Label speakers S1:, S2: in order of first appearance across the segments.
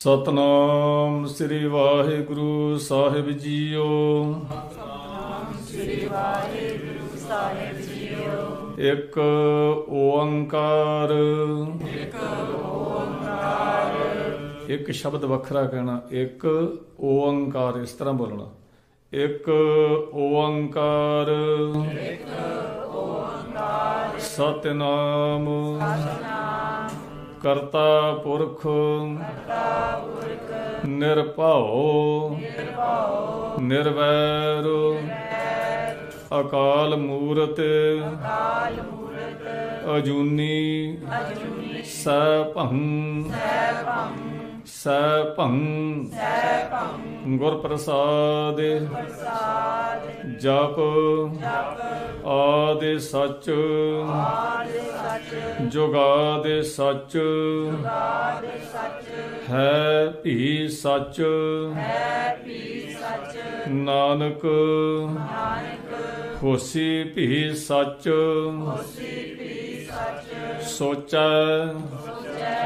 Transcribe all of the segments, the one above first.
S1: ਸਤਨਾਮ ਸ੍ਰੀ ਵਾਹਿਗੁਰੂ ਸਾਹਿਬ ਜੀਓ। ਇੱਕ ਓੰਕਾਰ। ਇੱਕ ਸ਼ਬਦ ਵੱਖਰਾ ਕਹਿਣਾ, ਇੱਕ ਓੰਕਾਰ, ਇਸ ਤਰ੍ਹਾਂ ਬੋਲਣਾ। ਇੱਕ ਓੰਕਾਰ। ਸਤਨਾਮ। ਕਰਤਾ ਪੁਰਖ। ਨਿਰਭਉ। ਨਿਰਵੈਰ। ਅਕਾਲ ਮੂਰਤ। ਅਜੂਨੀ। ਸੈਭੰ। ਸੈਭੰ। ਗੁਰ ਪ੍ਰਸਾਦ ਜਪ। ਆਦੇ ਸਚ। ਜੁਗਾਦੇ ਸੱਚ। ਹੈ ਭੀ ਸੱਚ। ਨਾਨਕ। ਹੋਸੀ ਭੀ ਸੱਚ। ਸੋਚੈ। ਸੋਚ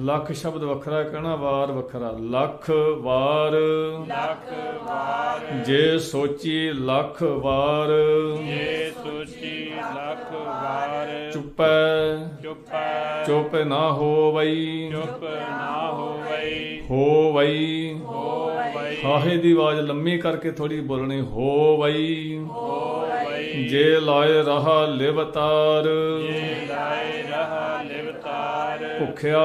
S1: ਲੱਖ ਸ਼ਬਦ ਵੱਖਰਾ ਕਹਿਣਾ ਵਾਰ ਵੱਖਰਾ। ਲੱਖ ਵਾਰ। ਜੇ ਸੋਚੀ ਲੱਖ ਵਾਰ।
S2: ਜੇ ਸੋਚੀ ਲੱਖ ਵਾਰ।
S1: ਚੁੱਪੈ।
S2: ਚੁੱਪੈ।
S1: ਚੁੱਪ ਨਾ ਹੋਵਈ।
S2: ਚੁੱਪ ਨਾ ਹੋਵਈ।
S1: ਹੋਵਈ।
S2: ਹੋਵਈ।
S1: ਹਾਹੇ ਦੀ ਆਵਾਜ਼ ਲੰਮੀ ਕਰਕੇ ਥੋੜੀ ਬੋਲਣੀ। ਹੋਵਈ।
S2: ਹੋਵਈ।
S1: ਜੇ ਲਾਏ ਰਹਾ ਲਿਵਤਾਰ।
S2: ਜੇ ਲਾਏ ਰਹਾ
S1: ਭੁਖਿਆ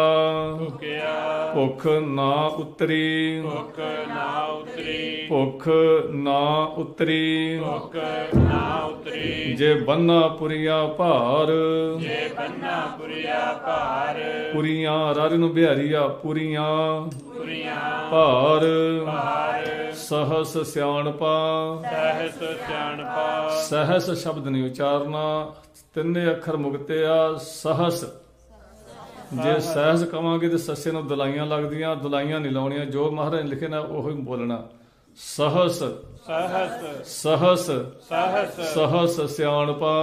S2: ਭੁਕਿਆ
S1: ਭੁੱਖ ਨਾ ਉਤਰੀ
S2: ਭੁੱਖ ਨਾ ਉਤਰੀ
S1: ਭੁੱਖ ਨਾ ਉਤਰੀ।
S2: ਭੁੱਖ ਨਾ ਉਤਰੀ।
S1: ਜੇ ਬੰਨਾ ਪੁਰੀਆ ਭਾਰ
S2: ਜੇ ਬੰਨਾ ਪੁਰੀਆ ਭਾਰ
S1: ਪੁਰੀਆਂ ਰਾਜ ਨੂੰ ਬਿਹਾਰੀਆ ਪੁਰੀਆਂ।
S2: ਪੁਰੀਆਂ
S1: ਭਾਰ
S2: ਭਾਰ।
S1: ਸਹਸ ਸਿਆਣਪਾ
S2: ਸਹਿਸ ਸਿਆਣਪਾ।
S1: ਸਹਸ ਸ਼ਬਦ ਨਹੀਂ ਉਚਾਰਨਾ ਤਿੰਨੇ ਅੱਖਰ ਮੁਕਤੇ ਆ ਸਹਸ ਜੇ ਸਹਿਸ ਕਵਾਂਗੇ ਤੇ ਸੱਸੇ ਨੂੰ ਦੁਲਾਈਆਂ ਲੱਗਦੀਆਂ ਦੁਲਾਈਆਂ ਨਹੀਂ ਲਾਉਣੀਆਂ ਜੋ ਮਹਾਰਾਜ ਨੇ ਲਿਖੇ ਨਾ ਉਹ ਹੀ ਬੋਲਣਾ। ਸਹਸ।
S2: ਸਹਸ।
S1: ਸਹਸ।
S2: ਸਹਸ।
S1: ਸਹਸ ਸਿਆਣਪਾ।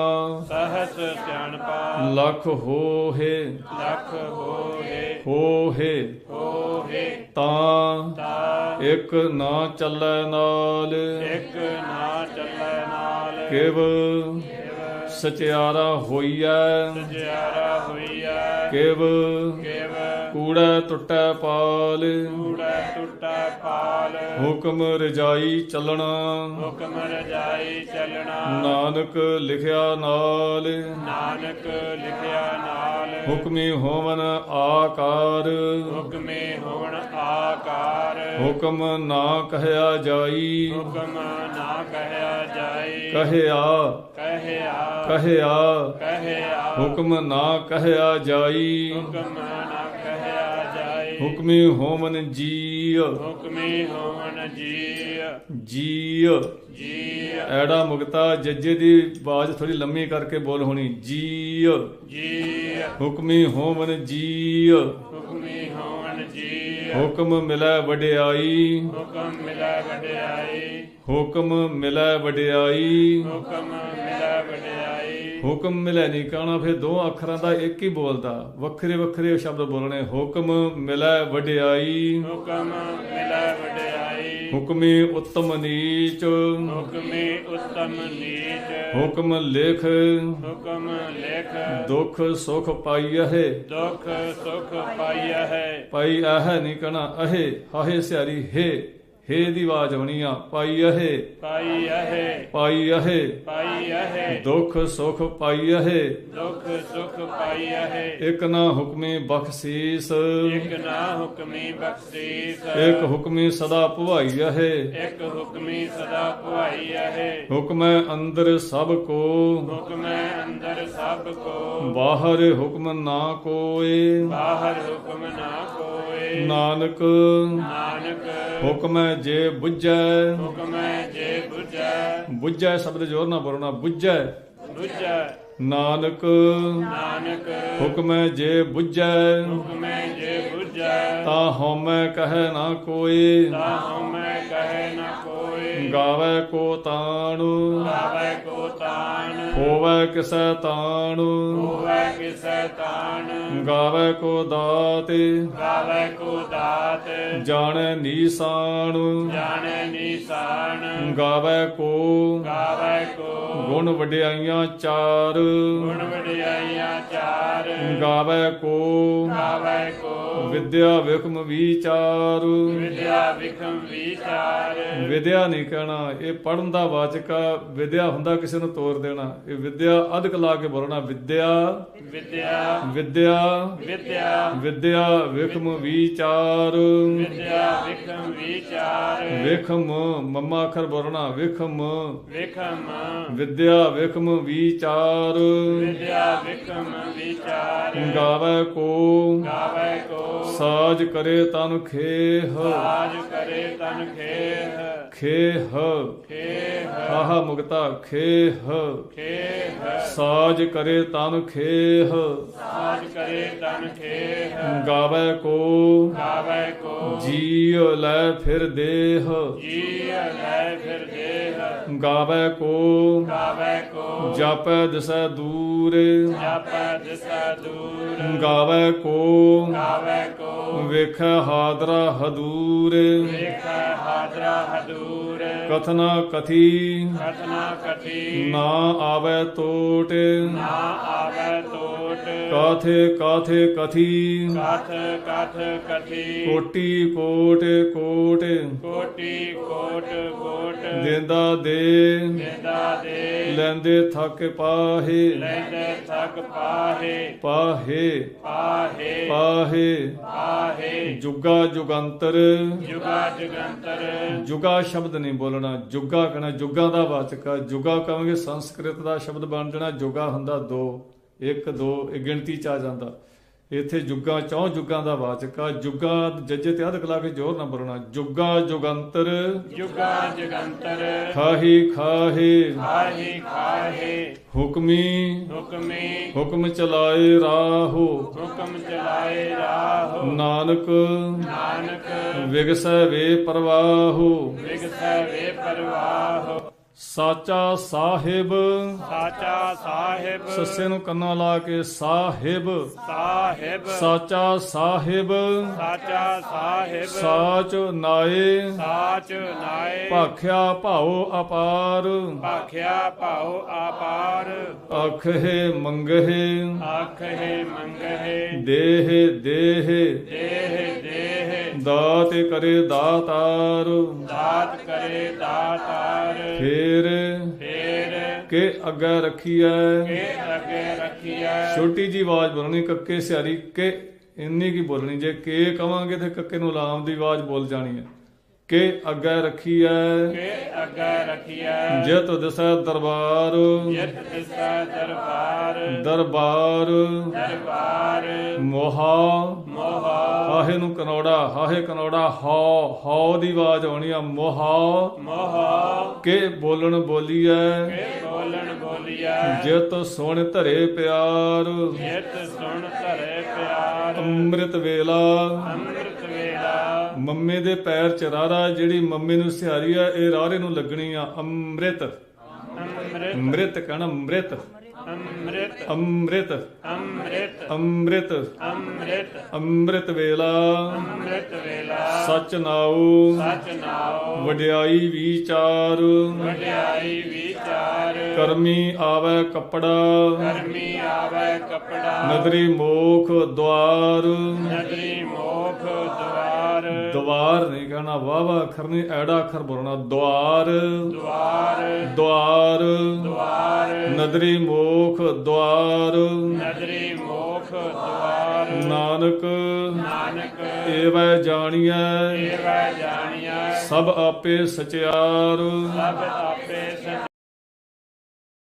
S2: ਸਹਸ ਸਿਆਣਪਾ।
S1: ਲੱਖ ਹੋਏ
S2: ਲੱਖ ਹੋਏ
S1: ਹੋਏ
S2: ਹੋਏ
S1: ਤਾਂ। ਇੱਕ ਨਾ ਚੱਲੈ ਨਾਲ।
S2: ਇੱਕ ਨਾ ਚੱਲੈ ਨਾਲ।
S1: ਕਿਵ। ਸਚਿਆਰਾ ਹੋਈਐ।
S2: ਜਿਆਰਾ ਹੋਈਐ।
S1: ਕਿਵ।
S2: ਕਿਵ।
S1: ਕੂੜਾ ਟੁੱਟੈ ਪਾਲ।
S2: ਕੂੜਾ ਟੁੱਟਾ ਪਾਲ।
S1: ਹੁਕਮ ਰਜਾਈ ਚੱਲਣਾ।
S2: ਹੁਕਮ ਰਜਾਈ ਚੱਲਣਾ।
S1: ਨਾਨਕ ਲਿਖਿਆ ਨਾਲ।
S2: ਨਾਨਕ ਲਿਖਿਆ ਨਾਲ।
S1: ਹੁਕਮੀ ਹੋਵਨ ਆਕਾਰ।
S2: ਹੁਕਮੇ ਹੋਣ ਆਕਾਰ।
S1: ਹੁਕਮ ਨਾ ਕਹਿਆ ਜਾਈ।
S2: ਹੁਕਮ ਨਾ ਕਹਿਆ
S1: ਕਹਿਆ।
S2: ਕਹਿਆ।
S1: ਕਹਿਆ।
S2: ਕਹਿਆ।
S1: ਹੁਕਮ ਨਾ ਕਹਿਆ ਜਾਈ।
S2: ਹੁਕਮ ਨਾ ਕਹਿਆ ਜਾਏ
S1: ਹੁਕਮੀ ਹੋਵਨ ਜੀ
S2: ਹੁਕਮੇ ਹੋਣ ਜੀ
S1: ਜੀ
S2: ਜੀ
S1: ਐੜਾ ਮੁਕਤਾ ਜੱਜੇ ਦੀ ਆਵਾਜ਼ ਥੋੜੀ ਲੰਮੀ ਕਰਕੇ ਬੋਲ ਹੋਣੀ। ਜੀ
S2: ਜੀ
S1: ਹੁਕਮੀ ਹੋਵਨ ਜੀ
S2: ਹੁਕਮੇ ਹੋਣ ਜੀ
S1: ਹੁਕਮ ਮਿਲੈ ਵਡਿਆਈ।
S2: ਹੁਕਮ ਮਿਲਾ ਵਡਿਆਈ।
S1: ਹੁਕਮ ਮਿਲੈ ਵਡਿਆਈ।
S2: ਹੁਕਮ ਮਿਲਾ ਵਡਿਆਈ।
S1: ਹੁਕਮ ਮਿਲੈ ਨਹੀਂ ਕਹਣਾ ਫਿਰ ਦੋ ਅੱਖਰਾਂ ਦਾ ਇੱਕ ਹੀ ਬੋਲਦਾ। ਵੱਖਰੇ ਵੱਖਰੇ ਸ਼ਬਦ ਬੋਲਣੇ ਹੁਕਮ ਮਿਲੈ ਵਡਿਆਈ।
S2: ਹੁਕਮ ਮਿਲਾ ਵਡਿਆਈ।
S1: ਹੁਕਮੀ ਉੱਤਮ ਨੀਚ।
S2: ਹੁਕਮੇ ਉਤਮ ਨੀਚ।
S1: ਹੁਕਮ ਲਿਖ।
S2: ਹੁਕਮ ਲਿਖ।
S1: ਦੁਖ ਸੁਖ ਪਾਈਐ।
S2: ਦੁਖ ਸੁਖ ਪਾਈਆ ਹੈ
S1: ਪਾਈ ਆਹ ਨਹੀਂ ਕਹਣਾ ਅਹੇ ਹਾਹੇ ਸਿਆਰੀ ਹੈ। ਹੈ ਦੀ ਆਵਾਜ਼ ਹੋਣੀ ਆ ਪਾਈ ਅਹੇ
S2: ਪਾਈ ਹੈ।
S1: ਪਾਈ ਅਹੇ
S2: ਪਾਈ ਹੈ।
S1: ਦੁਖ ਸੁਖ ਪਾਈ ਅਹੇ
S2: ਦੁਖ ਸੁਖ ਪਾਈ ਹੈ।
S1: ਇਕ ਨਾ ਹੁਕਮੀ ਬਖਸ਼ੀਸ।
S2: ਇਕ ਨਾ ਹੁਕਮੀ ਬਖਸ਼ੀਸ।
S1: ਇਕ ਹੁਕਮੀ ਸਦਾ ਭਵਾਈ ਅਹੇ
S2: ਇਕ ਹੁਕਮੀ ਸਦਾ ਭਵਾਈ ਹੈ।
S1: ਹੁਕਮੈ ਅੰਦਰ ਸਭ ਕੋ।
S2: ਹੁਕਮੈ ਅੰਦਰ ਸਭ ਕੋ।
S1: ਬਾਹਰ ਹੁਕਮ ਨਾ ਕੋਏ।
S2: ਬਾਹਰ ਹੁਕਮ ਨਾ ਕੋਏ।
S1: ਨਾਨਕ।
S2: ਨਾਨਕ।
S1: ਹੁਕਮੈ ਜੇ ਬੁੱਝੈ।
S2: ਹੁਕਮੈ ਜੇ ਬੁਝੈ।
S1: ਬੁੱਝੈ ਸ਼ਬਦ ਜੋਰ ਨਾ ਬੋਲਣਾ ਬੁੱਝੈ।
S2: ਬੁਝੈ।
S1: ਨਾਨਕ।
S2: ਨਾਨਕ।
S1: ਹੁਕਮੈ ਜੇ ਬੁੱਝੈ।
S2: ਹੁਕਮੈ ਜੇ ਬੁਝੈ।
S1: ਤਾਂ ਹਉਮੈ ਕਹੈ ਨਾ ਕੋਏ।
S2: ਤਾ ਹਉਮੈ ਕਹੈ ਨ ਕੋਈ
S1: ਗਾਵੇ ਕੋ ਤਾਣ।
S2: ਗਾਵੇ ਕੋ ਤਾਣ।
S1: ਹੋਵੇ ਕਿਸੈ ਤਾਣ।
S2: ਹੋਵੇ ਕਿਸੈ ਤਾਣ।
S1: ਗਾਵੇ ਕੋ ਦਾਤੇ।
S2: ਗਾਵੇ ਕੋ ਦਾਤ।
S1: ਜਾਣੈ ਨੀਸਾਨ
S2: ਜਾਣੈ ਨੀਸਾਨ
S1: ਗਾਵੇ ਕੋ।
S2: ਗਾਵੇ ਕੋ।
S1: ਗੁਣ ਵਡਿਆਈਆਂ ਚਾਰ।
S2: ਗੁਣ ਵਡਿਆਈਆਂ ਚਾਰ।
S1: ਗਾਵੇ ਕੋ।
S2: ਗਾਵੇ ਕੋ।
S1: ਵਿਦਿਆ ਵਿਖਮ ਵਿਚਾਰ।
S2: ਵਿਦਿਆ ਵਿਖਮ ਵਿਚਾਰ।
S1: ਵਿਦਿਆ ਨਹੀਂ ਕਹਿਣਾ ਇਹ ਪੜਨ ਦਾ ਵਾਚਕ ਆ ਵਿਦਿਆ ਹੁੰਦਾ ਕਿਸੇ ਨੂੰ ਤੋਰ ਦੇਣਾ। ਇਹ ਵਿਦਿਆ ਅਧਿਕ ਲਾ ਕੇ ਬੋਲਣਾ ਵਿਦਿਆ।
S2: ਵਿਦਿਆ।
S1: ਵਿਦਿਆ।
S2: ਵਿਦਿਆ।
S1: ਵਿਦਿਆ ਵਿਖਮ ਵਿਚਾਰ।
S2: ਵਿਦਿਆ ਵਿਖਮ ਵਿਚਾਰ।
S1: ਵਿਖਮ ਮੰਮਾ ਅੱਖਰ ਬੋਲਣਾ ਵਿਖਮ।
S2: ਵਿਖਮ।
S1: ਵਿਦਿਆ ਵਿਖਮ ਵਿਚਾਰ।
S2: ਵਿਦਿਆ ਵਿਖਮ ਵਿਚਾਰ
S1: ਗਾਵੇ ਕੋ
S2: ਗਾਵੇ ਕੋ।
S1: ਸਾਜ ਕਰੇ ਤਨ ਖੇਹ।
S2: ਸਾਜ ਕਰੇ ਤਨ ਖੇਹ।
S1: ਖੇਹ।
S2: ਖੇਹ।
S1: ਆਹ ਮੁਕਤਾ ਖੇਹ।
S2: ਖੇਹ।
S1: ਸਾਜ ਕਰੇ ਤਨ ਖੇਹ।
S2: ਸਾਜ ਕਰੇ ਤਨ ਖੇਹ।
S1: ਗਾਵੇ ਕੋ
S2: ਗਾਵੇ ਕੋ।
S1: ਜੀਉ ਲੈ ਫਿਰ ਦੇਹ।
S2: ਜੀ ਲੈ ਫਿਰ ਦੇਹ
S1: ਗਾਵੇ ਕੋ।
S2: ਗਾਵੇ ਕੋ।
S1: ਜਾਪੈ ਦਿਸੈ ਦੂਰ।
S2: ਜਾਪੈ ਦਿਸਾ ਦੂਰ।
S1: ਗਾਵੇ ਕੋ।
S2: ਗਾਵੇ ਕੋ।
S1: ਵੇਖੈ ਹਾਦਰਾ ਹਦੂਰ।
S2: ਵੇਖੈ ਹਾਦਰਾ ਹਦੂਰ।
S1: ਕਥਨਾ ਕਥੀ।
S2: ਕਥਨਾ ਕਥੀ।
S1: ਨਾ ਆਵੇ ਟੋਟ
S2: ਨਾ ਆਵੇ ਟੋਟ
S1: ਕਾਥੇ ਕਾਥੇ ਕਥੀ।
S2: ਕਥ ਕਥ ਕਥੀ।
S1: ਕੋਟੀ ਕੋਟ ਕੋਟ।
S2: ਕੋਟੀ ਕੋਟ ਕੋਟ।
S1: ਦਿੰਦਾ ਦੇ।
S2: ਦੇਦਾ ਦੇ।
S1: ਲੈਂਦੇ ਥੱਕ ਪਾਹੇ।
S2: ਲੈਂਦੇ ਥਕ ਪਾਹੇ।
S1: ਪਾਹੇ।
S2: ਪਾਹੇ।
S1: ਪਾਹੇ।
S2: ਪਾਹੇ।
S1: ਜੁਗਾ ਜੁਗੰਤਰ।
S2: ਜੁਗਾ ਜਗੰਤਰ।
S1: ਜੁਗਾ ਸ਼ਬਦ ਨਹੀਂ ਬੋਲਣਾ। ਜੁਗਾ ਕਹਣਾ ਜੁਗਾ ਦਾ ਵਾਚਕ ਆ ਜੁਗਾ ਕਹਾਂਗੇ ਸੰਸਕ੍ਰਿਤ ਦਾ ਸ਼ਬਦ ਬਣ ਜਾਣਾ, ਜੁਗਾ ਹੁੰਦਾ ਦੋ, ਇੱਕ, ਦੋ, ਇਹ ਗਿਣਤੀ ਚ ਆ ਜਾਂਦਾ। ਇੱਥੇ ਜੁਗਾ ਚੌ ਜੁਗਾਂ ਦਾ ਵਾਚਕ ਆ। ਜੁਗਾ ਜੱਜੇ ਤੇ ਅਧਿਕ ਲਾ ਕੇ ਜ਼ੋਰ ਨਾ ਬੋਲਣਾ। ਜੁਗਾ ਜੁਗੰਤਰ।
S2: ਜੁਗਾ ਜਗੰਤਰ।
S1: ਖਾਹੀ ਖਾਹੇ।
S2: ਖਾਹੀ ਖਾਹੇ।
S1: ਹੁਕਮੀ।
S2: ਹੁਕਮੇ।
S1: ਹੁਕਮ ਚਲਾਏ ਰਾਹੋ।
S2: ਹੁਕਮ ਚਲਾਏ ਰਾਹ।
S1: ਨਾਨਕ।
S2: ਨਾਨਕ।
S1: ਵਿਗਸੈ ਵੇ ਪ੍ਰਵਾਹੋ।
S2: ਵਿਗਸੈ ਵੇ ਪਰਵਾਹ।
S1: ਸਾਚਾ ਸਾਹਿਬ।
S2: ਸਾਚਾ ਸਾਹਿਬ।
S1: ਸੱਸੇ ਨੂੰ ਕੰਨਾਂ ਲਾ ਕੇ ਸਾਹਿਬ।
S2: ਸਾਹਿਬ।
S1: ਸਾਚਾ ਸਾਹਿਬ।
S2: ਸਾਚਾ ਸਾਹਿਬ।
S1: ਸਾਚ ਨਾਏ।
S2: ਸਾਚ ਨਾਏ।
S1: ਭਾਖਿਆ ਭਾਉ ਅਪਾਰ।
S2: ਭਾਖਿਆ ਭਾਉ ਆਪਾਰ
S1: ਅਖੇ ਮੰਗਹਿ।
S2: ਆਖੇ ਮੰਗਹਿ।
S1: ਦੇਹ ਦੇਹ।
S2: ਦੇਹ
S1: ਦਾਤ ਕਰੇ ਦਾਤਾਰ।
S2: ਦਾਤ ਕਰੇ ਦਾਤਾਰ।
S1: ਫੇਰ
S2: ਫੇਰ
S1: ਕੇ ਅੱਗੇ ਰੱਖੀਐ।
S2: ਕੇ ਅੱਗੇ ਰੱਖੀਐ।
S1: ਛੋਟੀ ਜੀ ਆਵਾਜ਼ ਬੋਲਣੀ ਕੱਕੇ ਸਿਆਰੀ ਕੇ ਇੰਨੀ ਕੀ ਬੋਲਣੀ ਜੇ ਕੇ ਕਵਾਂਗੇ ਤੇ ਕੱਕੇ ਨੂੰ ਲਾਮ ਦੀ ਆਵਾਜ਼ ਬੋਲ ਜਾਣੀ ਹੈ। ਕੇ ਅੱਗੇ ਰੱਖੀਐ।
S2: ਕੇ ਅੱਗੇ ਰੱਖੀਐ।
S1: ਜਿਤ ਦਿਸੈ ਦਰਬਾਰ।
S2: ਜਿਤ ਦਿਸਾ ਦਰਬਾਰ।
S1: ਦਰਬਾਰ।
S2: ਦਰਬਾਰ।
S1: ਮੋਹਾ।
S2: ਮੋਹਾ।
S1: ਹਾਹੇ ਨੂੰ ਕਨੌੜਾ ਹਾਹੇ ਕਨੌੜਾ ਹਉ ਹਉ ਦੀ ਆਵਾਜ਼ ਆਉਣੀ ਆ। ਮੋਹਾ।
S2: ਮੋਹਾ।
S1: ਕੇ ਬੋਲਣ ਬੋਲੀਐ।
S2: ਕੇ ਬੋਲਣ ਬੋਲੀਐ।
S1: ਜਿਤ ਸੁਣ ਧਰੇ ਪਿਆਰ।
S2: ਜਿਤ ਸੁਣ ਧਰੇ ਪਿਆਰ।
S1: ਅੰਮ੍ਰਿਤ ਵੇਲਾ।
S2: ਅੰਮ੍ਰਿਤ
S1: ਮੰਮੇ ਦੇ ਪੈਰ ਚ ਰਾਰਾ ਜਿਹੜੀ ਮੰਮੀ ਨੂੰ ਸਿਹਾਰੀ ਆ ਇਹ ਰਾਰੇ ਨੂੰ ਲੱਗਣੀ ਆ। ਅੰਮ੍ਰਿਤ।
S2: ਅੰਮ੍ਰਿਤ।
S1: ਕਹਣਾ ਅੰਮ੍ਰਿਤ।
S2: ਅੰਮ੍ਰਿਤ।
S1: ਅੰਮ੍ਰਿਤ।
S2: ਅੰਮ੍ਰਿਤ।
S1: ਅੰਮ੍ਰਿਤ।
S2: ਅੰਮ੍ਰਿਤ।
S1: ਅੰਮ੍ਰਿਤ ਵੇਲਾ।
S2: ਅੰਮ੍ਰਿਤ ਵੇਲਾ।
S1: ਸਚ ਨਾਉ।
S2: ਸਚ ਨਾਉ।
S1: ਵਡਿਆਈ ਵਿਚਾਰ।
S2: ਵਡਿਆਈ ਵਿਚਾਰ।
S1: ਕਰਮੀ ਆਵੇ ਕੱਪੜਾ।
S2: ਕਰਮੀ ਆਵੇ ਕਪੜਾ।
S1: ਨਦਰੀ ਮੋਖ ਦਵਾਰ
S2: ਨਗਰੀ ਮੋਖ ਦਵਾਰ
S1: ਦਵਾਰ ਨਹੀਂ ਕਹਿਣਾ ਵਾਵਾ ਅੱਖਰ ਨਹੀਂ ਐੜਾ ਅੱਖਰ ਬੋਲਣਾ ਦਵਾਰ
S2: ਦਵਾਰ
S1: ਦਵਾਰ
S2: ਦਵਾਰ
S1: ਨਦਰੀ ਮੋਖ ਦਵਾਰ
S2: ਨਗਰੀ ਮੋਖ ਦਵਾਰ
S1: ਨਾਨਕ।
S2: ਨਾਨਕ।
S1: ਏਵੈ ਜਾਣੀਐ।
S2: ਏਵੈ ਜਾਣੀਐ।
S1: ਸਭ ਆਪੇ ਸਚਿਆਰ।
S2: ਸਭ ਆਪੇ